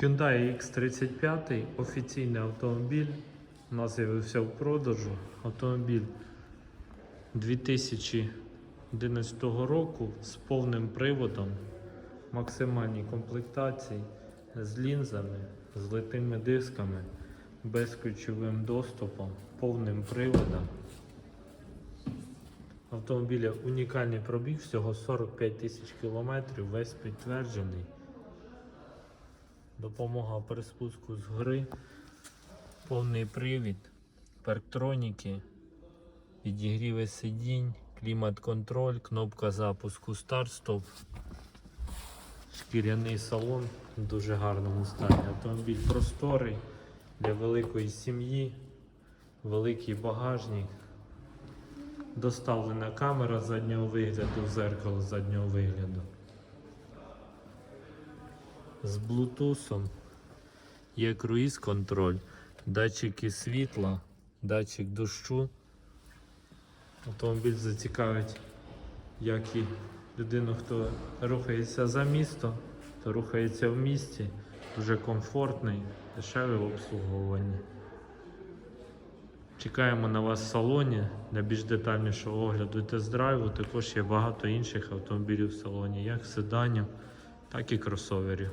Hyundai X35 офіційний автомобіль. У нас з'явився в продажу. Автомобіль 2011 року з повним приводом, максимальній комплектації, з лінзами, з литими дисками, безключовим доступом, повним приводом. Автомобіля унікальний пробіг, всього 45 тисяч кілометрів, весь підтверджений. Допомога при спуску з гори, повний привід, парктроніки, підігріви сидінь, клімат-контроль, кнопка запуску старт-стоп, шкіряний салон. В дуже гарному стані. Автомобіль просторий. Для великої сім'ї, великий багажник. Доставлена камера заднього вигляду, зеркало заднього вигляду. З блутусом є круїз контроль, датчики світла, датчик дощу. Автомобіль зацікавить як і людину, хто рухається за місто, хто рухається в місті. Дуже комфортний, дешевий в обслуговуванні. Чекаємо на вас в салоні для більш детальнішого огляду і тест-драйву. Також є багато інших автомобілів в салоні, як седанів, так і кросоверів.